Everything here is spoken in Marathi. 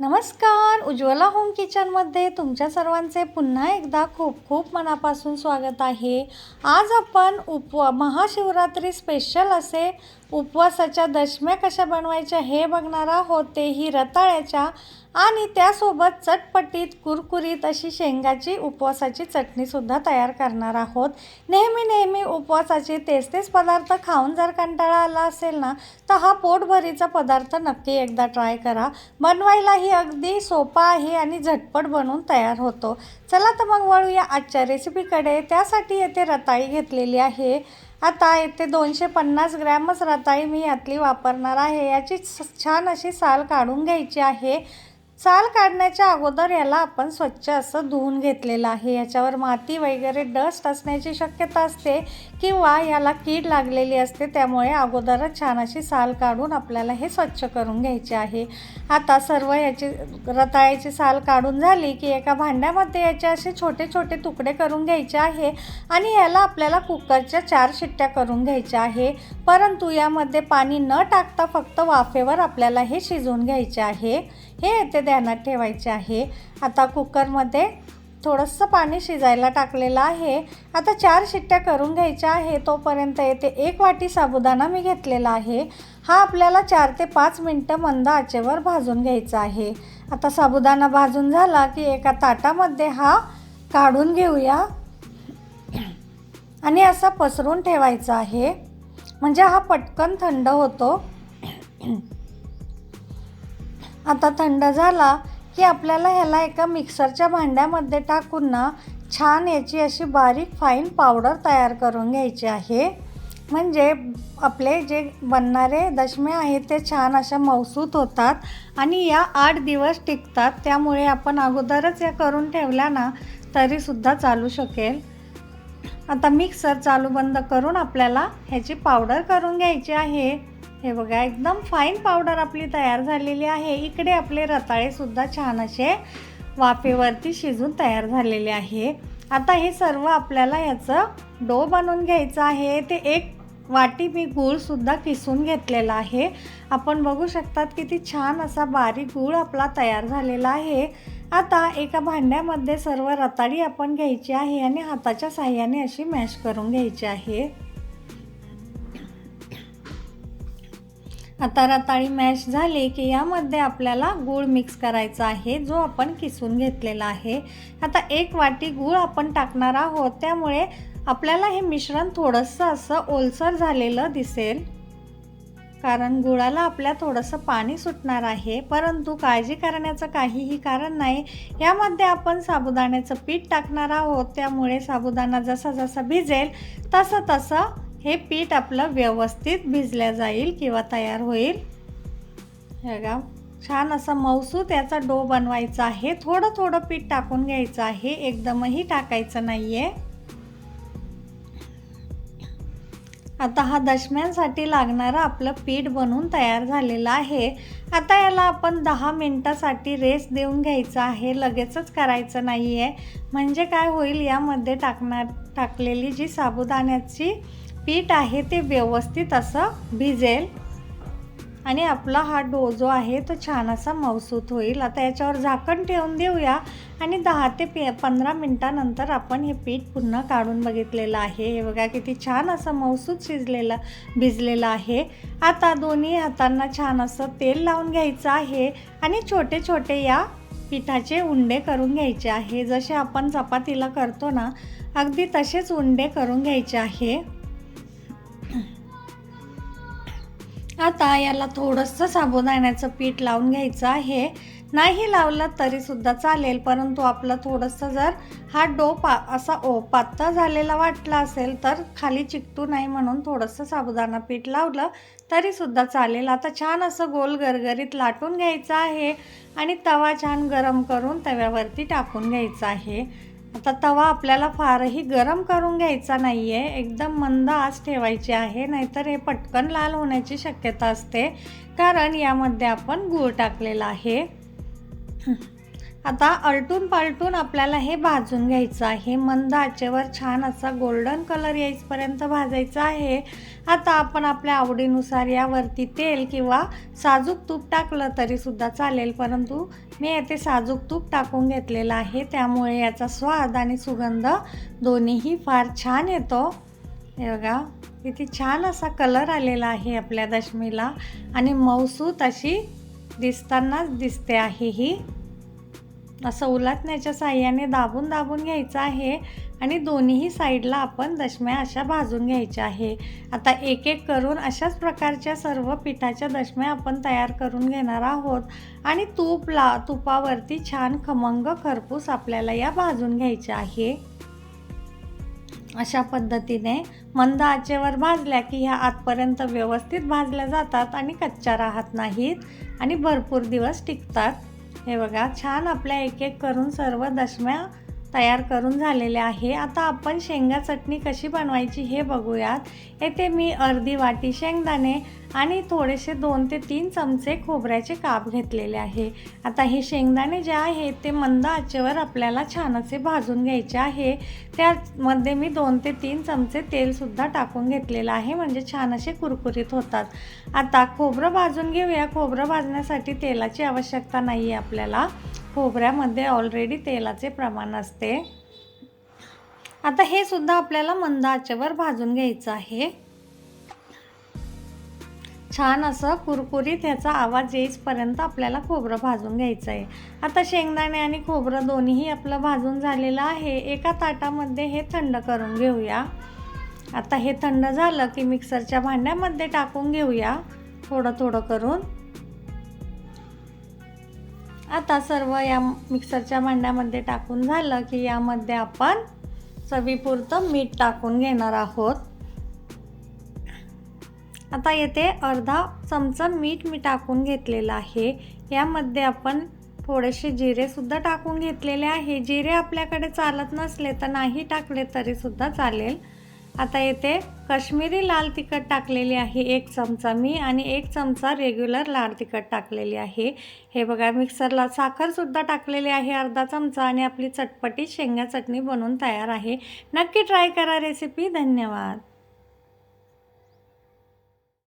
नमस्कार उज्ज्वला होम किचनमध्ये तुमच्या सर्वांचे पुन्हा एकदा खूप खूप मनापासून स्वागत आहे. आज आपण उपवा महाशिवरात्री स्पेशल असे उपवासाच्या दशम्या कशा बनवायच्या हे बघणार आहोत. तेही रताळ्याच्या आणि त्यासोबत चटपटीत कुरकुरीत अशी शेंगाची उपवासाची चटणीसुद्धा तयार करणार आहोत. नेहमी नेहमी उपवासाचे तेच तेच पदार्थ खाऊन जर कंटाळा आला असेल ना तर हा पोटभरीचा पदार्थ नक्की एकदा ट्राय करा. बनवायलाही अगदी सोपा आहे आणि झटपट बनवून तयार होतो. चला तर मग वळूया आजच्या रेसिपीकडे त्यासाठी येथे रताळी घेतलेली आहे. आता येथे दोनशे पन्नास ग्रॅमच रताळी मी यातली वापरणार आहे. याची छान अशी साल काढून घ्यायची आहे. साल काढण्याच्या अगोदर याला आपण स्वच्छ असं धुवून घेतलेलं आहे. याच्यावर माती वगैरे डस्ट असण्याची शक्यता असते किंवा याला कीड लागलेली असते त्यामुळे अगोदरच छान अशी साल काढून आपल्याला हे स्वच्छ करून घ्यायचे आहे. आता सर्व याची रताळ्याची साल काढून झाली की एका भांड्यामध्ये याचे असे छोटे छोटे तुकडे करून घ्यायचे आहे आणि याला आपल्याला कुकरच्या चार शिट्ट्या करून घ्यायच्या आहे. परंतु यामध्ये पाणी न टाकता फक्त वाफेवर आपल्याला हे शिजवून घ्यायचे आहे. हे येथे ध्यानात ठेवायचे आहे. आता कुकरमध्ये थोडंसं पाणी शिजायला टाकलेलं आहे. आता चार शिट्ट्या करून घ्यायच्या आहे. तोपर्यंत येथे एक वाटी साबुदाणा मी घेतलेला आहे. हा आपल्याला चार ते पाच मिनटं मंद आचेवर भाजून घ्यायचा आहे. आता साबुदाणा भाजून झाला की एका ताटामध्ये हा काढून घेऊया. आणि असा पसरून ठेवायचा आहे. म्हणजे हा पटकन थंड होतो. आता थंड झाला की आपल्याला ह्याला एका मिक्सरच्या भांड्यामध्ये टाकून ना छान याची अशी बारीक फाईन पावडर तयार करून घ्यायची आहे. म्हणजे आपले जे बनणारे दशमे आहेत ते छान अशा मौसूत होतात आणि या आठ दिवस टिकतात. त्यामुळे आपण अगोदरच या करून ठेवल्या ना तरीसुद्धा चालू शकेल. आता मिक्सर चालू बंद करून आपल्याला ह्याची पावडर करून घ्यायची आहे. हे बघा एकदम फाईन पावडर आपली तयार झालेली आहे. इकडे आपले रताळेसुद्धा छान असे वाफेवरती शिजून तयार झालेले आहे. आता हे सर्व आपल्याला याचं डो बनवून घ्यायचं आहे. ते एक वाटी मी गूळसुद्धा किसून घेतलेला आहे. आपण बघू शकतात किती छान असा बारीक गूळ आपला तयार झालेला आहे. आता एका भांड्यामध्ये सर्व रताळी आपण घ्यायची आहे आणि हाताच्या साह्याने अशी मॅश करून घ्यायची आहे. आता रताळी मॅश झाली की यामध्ये आपल्याला गूळ मिक्स करायचा आहे जो आपण किसून घेतलेला आहे. आता एक वाटी गूळ आपण टाकणार आहोत त्यामुळे आपल्याला हे मिश्रण थोडंसं असं ओलसर झालेलं दिसेल. कारण गुळाला आपल्या थोडंसं पाणी सुटणार आहे परंतु काळजी करण्याचं काहीही कारण नाही. यामध्ये आपण साबुदाण्याचं पीठ टाकणार आहोत त्यामुळे साबुदाणा जसा जसा भिजेल तसं तसं हे पीठ आपलं व्यवस्थित भिजल्या जाईल किंवा तयार होईल. हे बघा छान असा मौसूत याचा डो बनवायचा आहे. थोडं थोडं पीठ टाकून घ्यायचं आहे. एकदमही टाकायचं नाही आहे आता हा दशम्यांसाठी लागणारं आपलं पीठ बनवून तयार झालेलं आहे. आता याला आपण दहा मिनटासाठी रेस्ट देऊन घ्यायचा आहे. लगेचच करायचं नाही आहे म्हणजे काय होईल? यामध्ये टाकणार टाकलेली जी साबुदाण्याची पीठ आहे ते व्यवस्थित असं भिजेल. आणि आपला हा डो जो आहे तो छान असा मौसूत होईल. आता याच्यावर झाकण ठेवून देऊया. आणि दहा ते पे पंधरा मिनटानंतर आपण हे पीठ पुन्हा काढून बघितलेलं आहे. हे बघा किती छान असं मौसूत शिजलेलं भिजलेलं आहे. आता दोन्ही हातांना छान असं तेल लावून घ्यायचं आहे. आणि छोटे छोटे या पिठाचे उंडे करून घ्यायचे आहे. जसे आपण चपातीला करतो ना अगदी तसेच उंडे करून घ्यायचे आहे. आता याला थोडंसं साबुदाण्याचं पीठ लावून घ्यायचं आहे. नाही लावलं तरीसुद्धा चालेल परंतु आपलं थोडंसं जर हा डो पा असा ओ पातळ झालेला वाटला असेल तर खाली चिकटू नाही म्हणून थोडंसं साबुदाणा पीठ लावलं तरीसुद्धा चालेल. आता छान असं गोल गरगरीत लाटून घ्यायचं आहे आणि तवा छान गरम करून तव्यावरती टाकून घ्यायचा आहे. आता तवा आपल्याला फारही गरम करून घ्यायचा नाही आहे एकदम मंद आच ठेवायची आहे नाहीतर हे पटकन लाल होण्याची शक्यता असते. कारण यामध्ये आपण गूळ टाकलेला आहे. आता आलटून पालटून आपल्याला हे भाजून घ्यायचं आहे. मंद आचेवर छान असा गोल्डन कलर येईपर्यंत भाजायचं आहे. आता आपण आपल्या आवडीनुसार यावरती तेल किंवा साजूक तूप टाकलं तरीसुद्धा चालेल. परंतु मी येथे साजूक तूप टाकून घेतलेलं आहे. त्यामुळे याचा स्वाद आणि सुगंध दोन्हीही फार छान येतो. हे बघा किती छान असा कलर आलेला आहे आपल्या दशमीला. आणि मऊसूत अशी दिसतानाच दिसते आहे ही. असं उलटण्याच्या साह्याने दाबून दाबून घ्यायचं आहे आणि दोन्हीही साईडला आपण दशम्या अशा भाजून घ्यायच्या आहे. आता एक एक करून अशाच प्रकारच्या सर्व पिठाच्या दशम्या आपण तयार करून घेणार आहोत. आणि तूप ला तुपावरती छान खमंग खरपूस आपल्याला या भाजून घ्यायच्या आहे. अशा पद्धतीने मंद आचेवर भाजल्या की ह्या आतपर्यंत व्यवस्थित भाजल्या जातात आणि कच्च्या राहत नाहीत आणि भरपूर दिवस टिकतात. हे बघा छान आपल्या एक एक करून सर्व दशम्या तयार करून झालेल्या आहे. आता आपण शेंगा चटणी कशी बनवायची हे बघूयात. येथे मी अर्धी वाटी शेंगदाणे आणि थोडेसे दोन ते तीन चमचे खोबऱ्याचे काप घेतलेले आहे. आता हे शेंगदाणे जे आहेत ते मंद आचेवर आपल्याला छान असे भाजून घ्यायचे आहे. त्यामध्ये मी दोन ते तीन चमचे तेलसुद्धा टाकून घेतलेलं आहे म्हणजे छान असे कुरकुरीत होतात. आता खोबरं भाजून घेऊया. खोबरं भाजण्यासाठी तेलाची आवश्यकता नाही आहे आपल्याला. खोबऱ्यामध्ये ऑलरेडी तेलाचे प्रमाण असते. आता हे सुद्धा आपल्याला मंद आचेवर भाजून घ्यायचं आहे. छान असं कुरकुरीत ह्याचा आवाज येईपर्यंत आपल्याला खोबरं भाजून घ्यायचं आहे आता शेंगदाणे आणि खोबरं दोन्हीही आपलं भाजून झालेलं आहे. एका ताटामध्ये हे थंड करून घेऊया. आता हे थंड झालं की मिक्सरच्या भांड्यामध्ये टाकून घेऊया. थोडं थोडं करून. आता सर्व या मिक्सरच्या भांड्यामध्ये टाकून झालं की यामध्ये आपण चवीपुरतं मीठ टाकून घेणार आहोत. आता येथे अर्धा चमचा मीठ मी टाकून घेतलेलं आहे. यामध्ये आपण थोडेसे जिरेसुद्धा टाकून घेतलेले आहे. जिरे आपल्याकडे चालत नसले तर नाही टाकले तरीसुद्धा चालेल. आता येथे कश्मीरी लाल तिखट टाकलेली आहे. एक चमचा मी आणि एक चमचा रेग्युलर लाल तिखट टाकलेली आहे. हे बघा मिक्सरला साखरसुद्धा टाकलेली आहे. अर्धा चमचा आणि आपली चटपटी शेंगा चटणी बनवून तयार आहे. नक्की ट्राय करा रेसिपी धन्यवाद.